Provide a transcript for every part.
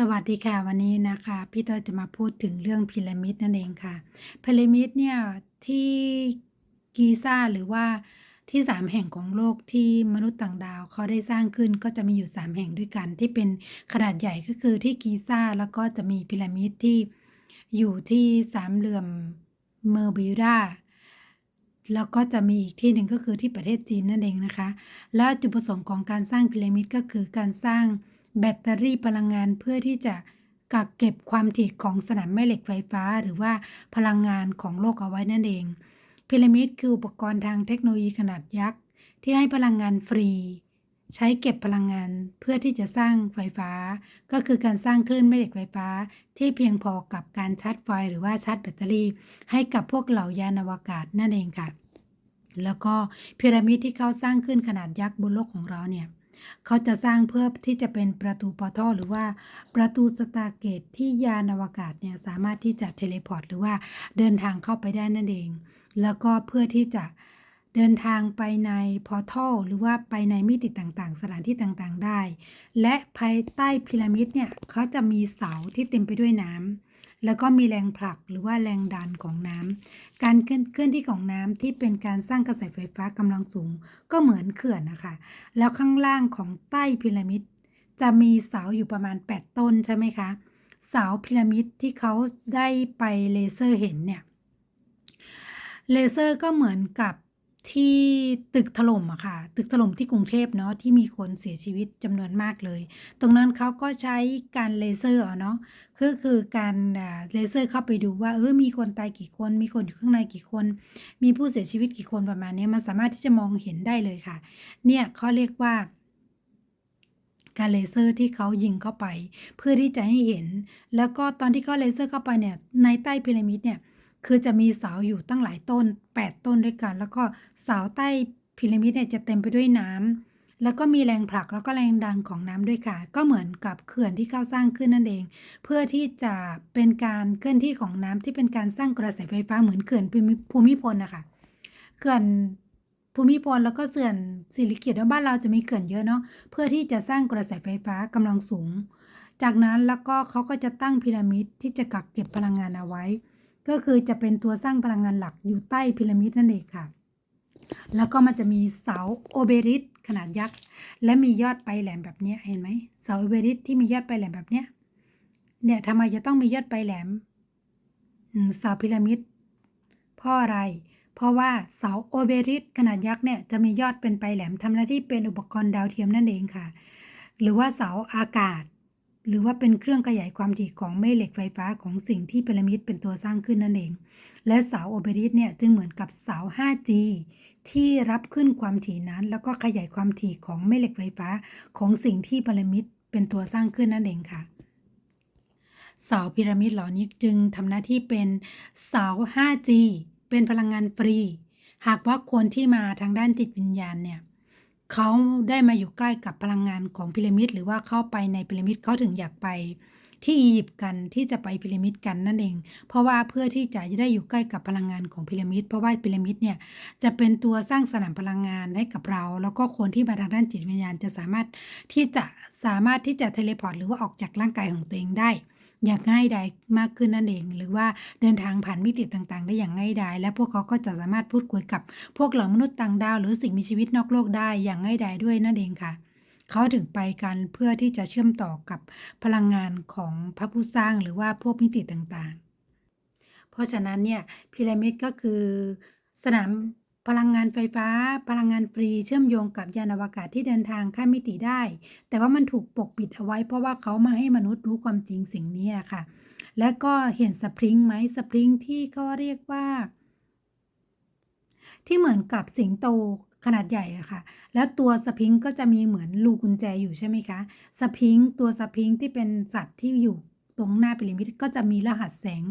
สวัสดีค่ะวันนี้นะคะ พี่ต้อยจะมาพูดถึงเรื่องพีระมิดนั่นเองค่ะพีระมิดเนี่ยที่กีซ่าหรือว่าที่สามแห่งของโลกที่มนุษย์ต่างดาวเขาได้สร้างขึ้นก็จะมีอยู่สามแห่งด้วยกัน ที่เป็นขนาดใหญ่ก็คือที่กีซ่าแล้วก็จะมีพีระมิดที่อยู่ที่สามเหลี่ยมเมอร์บิราแล้วก็จะมีอีกที่หนึ่งก็คือที่ประเทศจีนนั่นเองนะคะ และจุดประสงค์ของการสร้างพีระมิดก็คือการสร้าง แบตเตอรี่พลังงานเพื่อที่จะกักเก็บความถี่ของสนามแม่เหล็กไฟฟ้า หรือว่าพลังงานของโลกเอาไว้นั่นเอง พีระมิดคืออุปกรณ์ทางเทคโนโลยีขนาดยักษ์ ที่ให้พลังงานฟรี ใช้เก็บพลังงานเพื่อที่จะสร้างไฟฟ้า ก็คือการสร้างคลื่นแม่เหล็กไฟฟ้า ที่เพียงพอกับการชาร์จไฟหรือว่าชาร์จแบตเตอรี่ ให้กับพวกเหล่ายานอวกาศนั่นเองค่ะ แล้วก็พีระมิดที่เขาสร้างขึ้นขนาดยักษ์บนโลกของเราเนี่ย เขาจะสร้างเพื่อที่จะเป็นประตูปอทัลหรือว่าประตูสตาร์เกตที่ยานอวกาศเนี่ยสามารถที่จะเทเลพอร์ตหรือว่าเดินทางเข้าไปได้นั่นเอง แล้วก็เพื่อที่จะเดินทางไปในพอทัลหรือว่าไปในมิติต่างๆ สถานที่ต่างๆได้ และภายใต้พีระมิดเนี่ยเขาจะมีเสาที่เต็มไปด้วยน้ำ แล้วก็มีแรงผลักหรือว่าแรงดันของน้ำการเคลื่อนที่ของน้ำที่เป็นการสร้างกระแสไฟฟ้ากำลังสูง ก็เหมือนเขื่อนนะคะ แล้วข้างล่างของใต้พีระมิดจะมีเสาอยู่ประมาณ 8 ต้นใช่ไหมคะ เสาพีระมิดที่เขาได้ไปเลเซอร์เห็นเนี่ย เลเซอร์ก็เหมือนกับ ที่ตึกถล่มอะค่ะ ตึกถล่มที่กรุงเทพเนาะที่มีคนเสียชีวิตจำนวนมากเลย ตรงนั้นเขาก็ใช้การเลเซอร์อะเนาะคือคือการอ่าเลเซอร์เข้าไปดูว่าเออมีคนตายกี่คน มีคนอยู่ข้างในกี่คน มีผู้เสียชีวิตกี่คนประมาณเนี้ยมันสามารถที่จะมองเห็นได้เลยค่ะ เนี่ยเขาเรียกว่าการเลเซอร์ที่เขายิงเข้าไป เพื่อที่จะให้เห็น แล้วก็ตอนที่เขาเลเซอร์เข้าไปเนี่ยในใต้พีระมิดเนี่ย คือจะมีเสาอยู่ตั้งหลายต้น 8 ต้นด้วยกัน แล้วก็เสาใต้พีระมิดเนี่ยจะเต็มไปด้วยน้ำแล้วก็มีแรงผลักแล้วก็แรงดันของน้ำด้วยค่ะ ก็เหมือนกับเขื่อนที่เขาสร้างขึ้นนั่นเอง เพื่อที่จะเป็นการเคลื่อนที่ของน้ำที่เป็นการสร้างกระแสไฟฟ้าเหมือนเขื่อนภูมิพลนะคะเขื่อนภูมิพลแล้วก็เขื่อนสิริกิติ์ว่บ้านเราจะมีเขื่อนเยอะเนาะเพื่อที่จะสร้างกระแสไฟฟ้ากำลังสูง จากนั้นแล้วก็เขาก็จะตั้งพีระมิดที่จะกักเก็บพลังงานเอาไว้ ก็คือจะเป็นตัวสร้างพลังงานหลักอยู่ใต้พีระมิดนั่นเองค่ะ แล้วก็มันจะมีเสาโอเบริสขนาดยักษ์ และมียอดปลายแหลมแบบนี้เห็นไหมเสาโอเบริสที่มียอดปลายแหลมแบบเนี้ยเนี่ยทำไมจะต้องมียอดปลายแหลมเสาพีระมิดเพราะอะไร เพราะว่าเสาโอเบริสขนาดยักษ์เนี่ยจะมียอดเป็นปลายแหลมทำหน้าที่เป็นอุปกรณ์ดาวเทียมนั่นเองค่ะ หรือว่าเสาอากาศ หรือว่าเป็นเครื่องขยายความถี่ของแม่เหล็กไฟฟ้าของสิ่งที่พีระมิดเป็นตัวสร้างขึ้นนั่นเอง และเสาโอเบริสเนี่ยจึงเหมือนกับเสา 5G ที่รับขึ้นความถี่นั้น แล้วก็ขยายความถี่ของแม่เหล็กไฟฟ้าของสิ่งที่พีระมิดเป็นตัวสร้างขึ้นนั่นเองค่ะเสาพีระมิดเหล่านี้จึงทำหน้าที่เป็นเสา 5G เป็นพลังงานฟรี หากว่าคนที่มาทางด้านจิตวิญญาณเนี่ย เขาได้มาอยู่ใกล้กับพลังงานของพีระมิด หรือว่าเข้าไปในพีระมิดเขาถึงอยากไปที่อียิปต์กันที่จะไปพีระมิดกันนั่นเอง เพราะว่าเพื่อที่จะได้อยู่ใกล้กับพลังงานของพีระมิด เพราะว่าพีระมิดเนี่ยจะเป็นตัวสร้างสนามพลังงานให้กับเรา แล้วก็คนที่มาทางด้านจิตวิญญาณจะสามารถที่จะสามารถที่จะเทเลพอร์ตหรือว่าออกจากร่างกายของตัวเองได้ อยางง่ายดายมากขึ้นนั่นเอง หรือว่าเดินทางผ่านมิติต่างๆ ได้อย่างง่ายดายและพวกเขาก็จะสามารถพูดคุยกับ พวกเหล่ามนุษย์ต่างดาว หรือสิ่งมีชีวิตนอกโลกได้อย่างง่ายดายด้วยนั่นเองค่ะเขาถึงไปกันเพื่อที่จะเชื่อมต่อกับพลังงานของพระผู้สร้างหรือว่าพวกมิติต่างๆ เพราะฉะนั้นเนี่ยพีระมิดก็คือสนาม พลังงานไฟฟ้า พลังงานฟรีเชื่อมโยงกับยานอวกาศที่เดินทางข้ามมิติได้ แต่ว่ามันถูกปกปิดเอาไว้ เพราะว่าเขามาให้มนุษย์รู้ความจริงสิ่งนี้ค่ะ และก็เห็นสปริงไหมสปริงที่เขาเรียกว่า ที่เหมือนกับสิงโตขนาดใหญ่อะค่ะ แล้วตัวสพิงก็จะมีเหมือนลูกุญแจอยู่ใช่ไหมคะ สพิงตัวสพิงที่เป็นสัตว์ที่อยู่ตรงหน้าพีระมิดก็จะมีรหัสแสง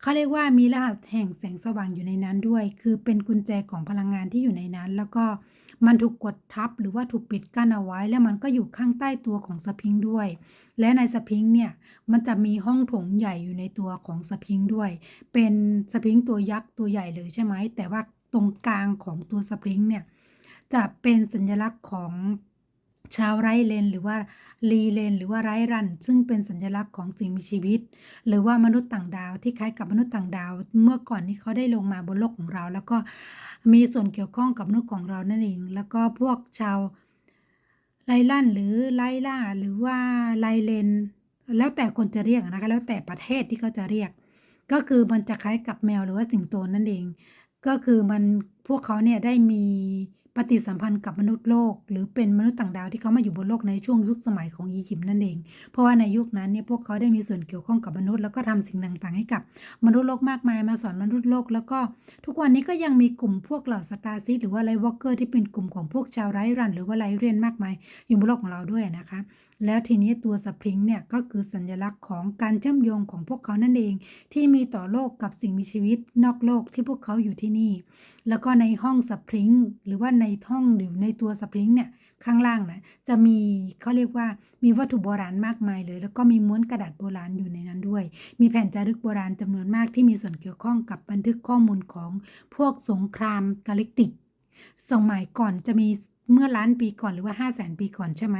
เขาเรียกว่ามีรหัสแห่งแสงสว่างอยู่ในนั้นด้วย คือเป็นกุญแจของพลังงานที่อยู่ในนั้น แล้วก็มันถูกกดทับหรือว่าถูกปิดกั้นเอาไว้ แล้วมันก็อยู่ข้างใต้ตัวของสพิงด้วย และในสพิงเนี่ยมันจะมีห้องโถงใหญ่อยู่ในตัวของสพิงด้วย เป็นสพิงตัวยักษ์ตัวใหญ่เลยใช่ไหมแต่ว่าตรงกลางของตัวสปริงเนี่ยจะเป็นสัญลักษณ์ของ ชาวไร้เลนหรือว่าลีเลนหรือว่าไร้รัน ซึ่งเป็นสัญลักษณ์ของสิ่งมีชีวิต หรือว่ามนุษย์ต่างดาวที่คล้ายกับมนุษย์ต่างดาว เมื่อก่อนนี้เขาได้ลงมาบนโลกของเรา แล้วก็มีส่วนเกี่ยวข้องกับมนุษย์ของเรานั่นเอง แล้วก็พวกชาวไลลั่นหรือไลล่าหรือว่าไลเลน แล้วแต่คนจะเรียกนะคะแล้วแต่ประเทศที่เขาจะเรียก ก็คือมันจะคล้ายกับแมวหรือว่าสิงโตนั่นเอง ก็คือมันพวกเขาเนี่ยได้มี ปฏิสัมพันธ์กับมนุษย์โลก หรือเป็นมนุษย์ต่างดาวที่เขามาอยู่บนโลกในช่วงยุคสมัยของอียิปต์นั่นเอง เพราะว่าในยุคนั้นเนี่ยพวกเขาได้มีส่วนเกี่ยวข้องกับมนุษย์แล้วก็ทำสิ่งต่างๆ ให้กับมนุษย์โลกมากมายมาสอนมนุษย์โลก แล้วก็ทุกวันนี้ก็ยังมีกลุ่มพวกเหล่าสตาร์ซิสหรือว่าไลวอลเกอร์ที่เป็นกลุ่มของพวกชาวไร้รัน หรือว่าไร้เรียนมากมายอยู่บนโลกของเราด้วยนะคะ แล้วทีนี้ตัวสปริงเนี่ยก็คือสัญลักษณ์ของการเชื่อมโยงของพวกเขานั่นเอง ที่มีต่อโลกกับสิ่งมีชีวิตนอกโลกที่พวกเขาอยู่ที่นี่ แล้วก็ในห้องสปริงหรือว่าในห้องหรือในตัวสปริงเนี่ยข้างล่างนะจะมีเขาเรียกว่ามีวัตถุโบราณมากมายเลย แล้วก็มีม้วนกระดาษโบราณอยู่ในนั้นด้วย มีแผ่นจารึกโบราณจำนวนมากที่มีส่วนเกี่ยวข้องกับบันทึกข้อมูลของพวกสงครามกาลิกติกสมัยก่อนจะมีเมื่อล้านปีก่อนหรือว่า5 0 0แสนปีก่อนใช่ไหม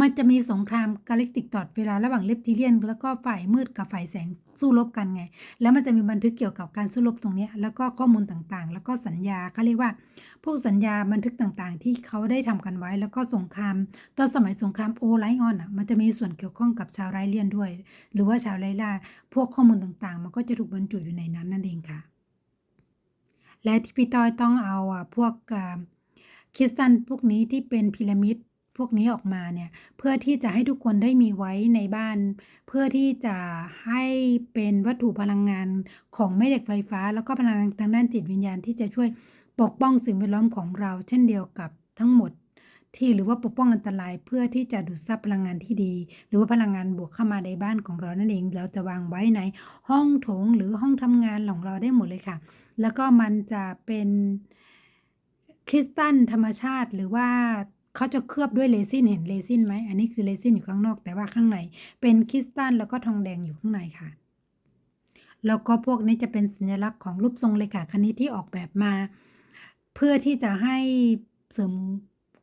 มันจะมีสงครามกาลิกติกตลอดเวลาระหว่างเลปติเลียน แล้วก็ฝ่ายมืดกับฝ่ายแสงสู้รบกันไง แล้วมันจะมีบันทึกเกี่ยวกับการสู้รบตรงนี้ แล้วก็ข้อมูลต่างๆ แล้วก็สัญญาเขาเรียกว่า พวกสัญญาบันทึกต่างๆ ที่เขาได้ทำกันไว้ แล้วก็สงคราม ตอนสมัยสงครามโอไลออนอะ มันจะมีส่วนเกี่ยวข้องกับชาวไรเลียนด้วย หรือว่าชาวไรล่า พวกข้อมูลต่างๆ มันก็จะถูกบรรจุอยู่ในนั้นนั่นเองค่ะ และที่พี่ต้อยต้องเอาอะพวกคริสตัลพวกนี้ที่เป็นพีระมิด พวกนี้ออกมาเนี่ยเพื่อที่จะให้ทุกคนได้มีไว้ในบ้าน เพื่อที่จะให้เป็นวัตถุพลังงานของแม่เหล็กไฟฟ้า แล้วก็พลังงานทางด้านจิตวิญญาณที่จะช่วยปกป้องสิ่งแวดล้อมของเรา เช่นเดียวกับทั้งหมดที่หรือว่าปกป้องอันตรายเพื่อที่จะดูดซับพลังงานที่ดี หรือว่าพลังงานบวกเข้ามาในบ้านของเรานั่นเองเราจะวางไว้ในห้องโถงหรือห้องทำงานของเราได้หมดเลยค่ะ แล้วก็มันจะเป็นคริสตัลธรรมชาติหรือว่า เขาจะเคลือบด้วยเรซินเห็นเรซินไหมอันนี้คือเรซินอยู่ข้างนอก แต่ว่าข้างในเป็นคริสตัลแล้วก็ทองแดงอยู่ข้างในค่ะ แล้วก็พวกนี้จะเป็นสัญลักษณ์ของรูปทรงเลขาคณิตที่ออกแบบมา เพื่อที่จะให้เสริม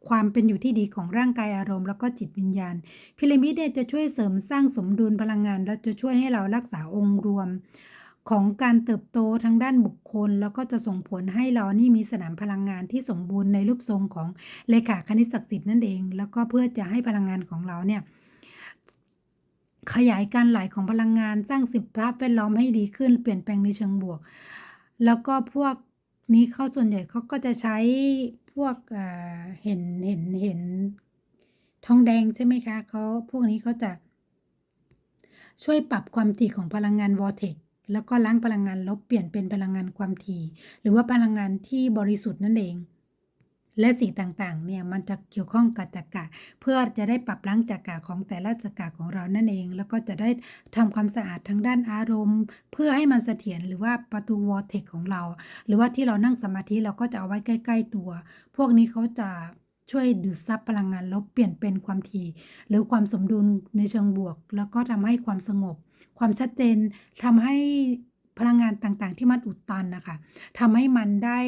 ความเป็นอยู่ที่ดีของร่างกายอารมณ์แล้วก็จิตวิญญาณ พีระมิดเนี่ยจะช่วยเสริมสร้างสมดุลพลังงาน และจะช่วยให้เรารักษาองค์รวม ของการเติบโตทางด้านบุคคล แล้วก็จะส่งผลให้เรานี่มีสนามพลังงานที่สมบูรณ์ในรูปทรงของเลขาคณิตศักดิ์สิทธิ์นั่นเอง แล้วก็เพื่อจะให้พลังงานของเราเนี่ยขยายการไหลของพลังงานสร้างสิบภาพแวดล้อมให้ดีขึ้น เปลี่ยนแปลงในเชิงบวก แล้วก็พวกนี้เขาส่วนใหญ่เขาก็จะใช้พวกเห็นเห็นเห็นทองแดงใช่ไหมคะเขาพวกนี้เขาจะช่วยปรับความถี่ของพลังงานวอเทก แล้วก็ล้างพลังงานลบเปลี่ยนเป็นพลังงานความถี่ หรือว่าพลังงานที่บริสุทธิ์นั่นเอง และสีต่างๆ เนี่ยมันจะเกี่ยวข้องกับจักระเพื่อจะได้ปรับล้างจักระของแต่ละจักระของเรานั่นเอง แล้วก็จะได้ทำความสะอาดทางด้านอารมณ์ เพื่อให้มันเสถียรหรือว่าประตูวอร์เทกของเรา หรือว่าที่เรานั่งสมาธิเราก็จะเอาไว้ใกล้ ๆ ตัว พวกนี้เขาจะช่วยดูดซับพลังงานลบเปลี่ยนเป็นความถี่ หรือความสมดุลในเชิงบวก แล้วก็ทำให้ความสงบ ความชัดเจนทำให้พลังงานต่างๆ ที่มันอุดตันนะคะทำให้มันได้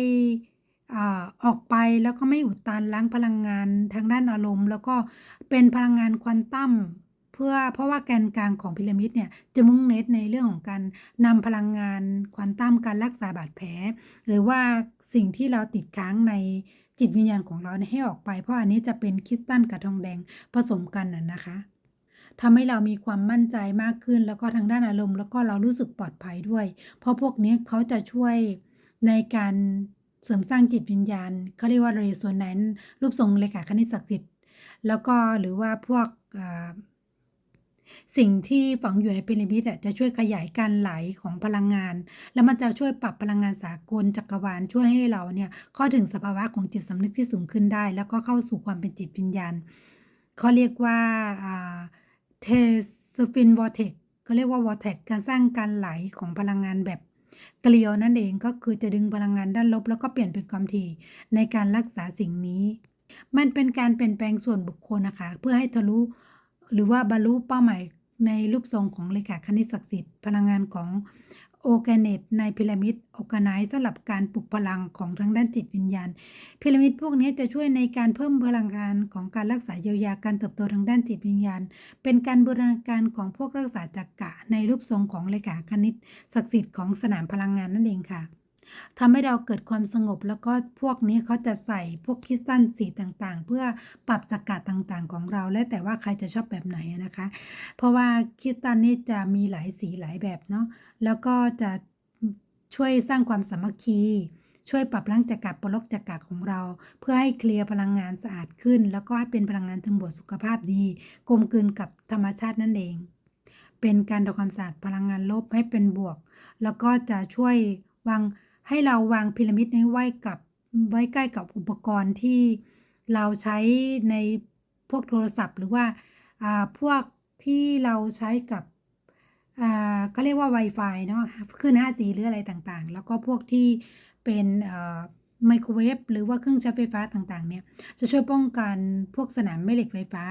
ออกไปแล้วก็ไม่อุดตันล้างพลังงานทางด้านอารมณ์ แล้วก็เป็นพลังงานควอนตัมเพื่อเพราะว่าแกนกลางของพีระมิดเนี่ยจะมุ่งเน้นในเรื่องของการนำพลังงานควอนตัมการรักษาบาดแผล หรือว่าสิ่งที่เราติดค้างในจิตวิญญาณของเราให้ออกไป เพราะอันนี้จะเป็นคริสตัลกับทองแดงผสมกันน่ะนะคะ ทำให้เรามีความมั่นใจมากขึ้น แล้วก็ทางด้านอารมณ์ แล้วก็เรารู้สึกปลอดภัยด้วย เพราะพวกนี้เขาจะช่วยในการเสริมสร้างจิตวิญญาณเขาเรียกว่าเรโซแนนซ์รูปทรงเลขาคณิตศักดิ์สิทธิ์ แล้วก็หรือว่าพวกสิ่งที่ฝังอยู่ในพีระมิดจะช่วยขยายการไหลของพลังงาน แล้วมันจะช่วยปรับพลังงานสากลจักรวาลช่วยให้เราเนี่ยเข้าถึงสภาวะของจิตสำนึกที่สูงขึ้นได้ แล้วก็เข้าสู่ความเป็นจิตวิญญาณเขาเรียกว่า เทสฟินวอเทกเขาเรียกว่าวอเทกการสร้างการไหลของพลังงานแบบเกลียวนั่นเองก็คือจะดึงพลังงานด้านลบ แล้วก็เปลี่ยนเป็นความถี่ในการรักษาสิ่งนี้ มันเป็นการเปลี่ยนแปลงส่วนบุคคลนะคะ เพื่อให้ทะลุหรือว่าบรรลุเป้าหมาย ในรูปทรงของเลขาคณิตศักดิ์สิทธิ์พลังงานของโอแกเนตในพีระมิดโอแกไนซ์สำหรับการปลุกพลังของทางด้านจิตวิญญาณพีระมิดพวกนี้จะช่วยในการเพิ่มพลังงานของการรักษาเยียวยาการเติบโตทางด้านจิตวิญญาณ เป็นการบูรณาการของพวกรักษาจักกะในรูปทรงของเลขาคณิตศักดิ์สิทธิ์ของสนามพลังงานนั่นเองค่ะ ทำให้เราเกิดความสงบแล้วก็พวกนี้เขาจะใส่พวกคริสตัลสีต่างๆ เพื่อปรับจักกะต่างๆของเรา และแต่ว่าใครจะชอบแบบไหนนะคะ เพราะว่าคริสตัลนี่จะมีหลายสีหลายแบบเนาะแล้วก็จะช่วยสร้างความสามัคคีช่วยปรับล้างจักระปลอกจักระของเรา เพื่อให้เคลียร์พลังงานสะอาดขึ้น แล้วก็ให้เป็นพลังงานทั้งบวกสุขภาพดีกลมกลืนกับธรรมชาตินั่นเอง เป็นการทำความสะอาดพลังงานลบให้เป็นบวก แล้วก็จะช่วยวาง ให้เราวางพีระมิดนี้ไว้กับไว้ใกล้กับอุปกรณ์ที่เราใช้ในพวกโทรศัพท์ หรือว่าพวกที่เราใช้กับอ่าก็เรียกว่า Wi-Fi เนาะขึ้น 5G หรืออะไรต่างๆ แล้วก็พวกที่เป็นไมโครเวฟหรือว่าเครื่องใช้ไฟฟ้าต่างๆ เนี่ย จะช่วยป้องกันพวกสนามแม่เหล็กไฟฟ้า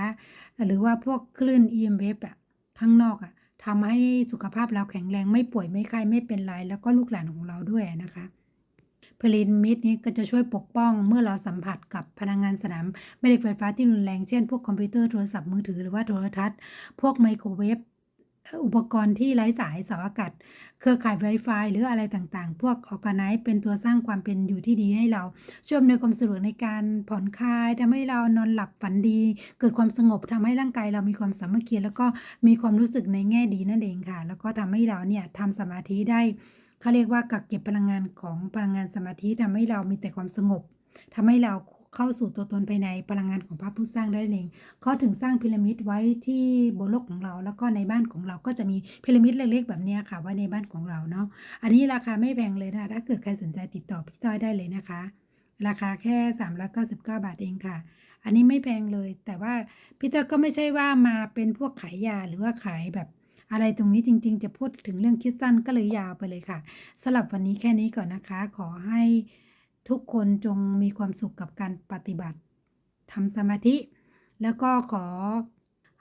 หรือว่าพวกคลื่น EMF อะข้างนอกอะ ทำให้สุขภาพเราแข็งแรงไม่ป่วยไม่ไข้ไม่เป็นไร แล้วก็ลูกหลานของเราด้วยนะคะพลินมิดนี้ก็จะช่วยปกป้องเมื่อเราสัมผัสกับพลังงานสนามแม่เหล็กไฟฟ้าที่รุนแรงเช่นพวกคอมพิวเตอร์โทรศัพท์มือถือหรือว่าโทรทัศน์ พวกไมโครเวฟ อุปกรณ์ที่ไร้สายเสาอากาศ เครือข่าย Wi-Fi หรืออะไรต่างๆ พวกออ g a ไน z ์เป็นตัวสร้างความเป็นอยู่ที่ดีให้เรา ช่วยอำนวยความสะดวกในการผ่อนคลายทำให้เรานอนหลับฝันดี เกิดความสงบทำให้ร่างกายเรามีความสามัคคีแล้วก็มีความรู้สึกในแง่ดีนั่นเองค่ะ แล้วก็ทำให้เราเนี่ยทำสมาธิได้เขาเรียกว่ากักเก็บพลังงานของพลังงานสมาธิทำให้เรามีแต่ความสงบทำให้เรา เข้าสู่ตัวตนภายในพลังงานของพระผู้สร้างได้เองเขาถึงสร้างพีระมิดไว้ที่บนโลกของเรา แล้วก็ในบ้านของเราก็จะมีพีระมิดเล็กๆ แบบนี้ค่ะไว้ในบ้านของเราเนาะอันนี้ราคาไม่แพงเลยนะถ้าเกิดใครสนใจติดต่อพี่ต้อยได้เลยนะคะ ราคาแค่399บาทเองค่ะ อันนี้ไม่แพงเลย แต่ว่าพี่ต้อยก็ไม่ใช่ว่ามาเป็นพวกขายยาหรือว่าขายแบบอะไรตรงนี้จริง ๆ จะพูดถึงเรื่องคิดสั้นก็เลยยาวไปเลยค่ะสำหรับวันนี้แค่นี้ก่อนนะคะ ขอให้ ทุกคนจงมีความสุขกับการปฏิบัติทำสมาธิ แล้วก็ขอ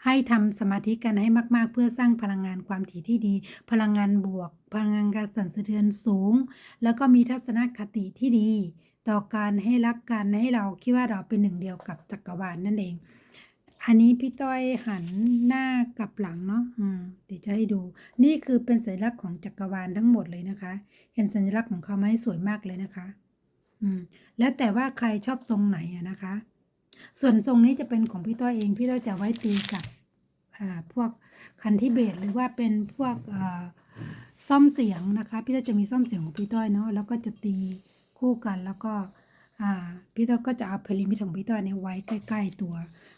ให้ทำสมาธิกันให้มาก ๆ เพื่อสร้างพลังงานความถี่ที่ดี พลังงานบวก พลังงานการสั่นสะเทือนสูง แล้วก็มีทัศนคติที่ดี ต่อการให้รักกันให้เราคิดว่าเราเป็นหนึ่งเดียวกับจักรวาลนนั่นเอง อันนี้พี่ต้อยหันหน้ากับหลังเนาะเดี๋ยวจะให้ดู นี่คือเป็นสัญลักษณ์ของจักรวาลทั้งหมดเลยนะคะ เห็นสัญลักษณ์ของเขาไหมสวยมากเลยนะคะ อืม แล้วแต่ว่าใครชอบทรงไหนอะนะคะ ส่วนทรงนี้จะเป็นของพี่ต้อยเอง พี่ต้อยจะไว้ตีกับอ่าพวกคันที่เบสหรือว่าเป็นพวกอ่าซ่อมเสียงนะคะ พี่ต้อยจะมีซ่อมเสียงของพี่ต้อยเนาะแล้วก็จะตีคู่กันแล้วก็อ่าพี่ต้อยก็จะเอาพลิมิตของพี่ต้อยเนี่ยไว้ใกล้ ๆ ตัว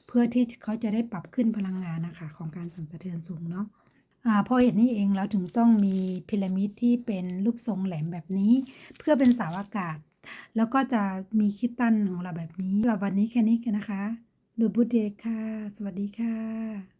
เพื่อที่เขาจะได้ปรับขึ้นพลังงานนะคะ ของการสั่นสะเทือนสูงเนาะอ่าพอเห็นนี่เองเราถึงต้องมีพีระมิดที่เป็นรูปทรงแหลมแบบนี้ เพื่อเป็นเสาอากาศ แล้วก็จะมีคิดตันของเราแบบนี้เราวันนี้แค่นี้กันนะคะ ดูบุตเดค่ะ สวัสดีค่ะ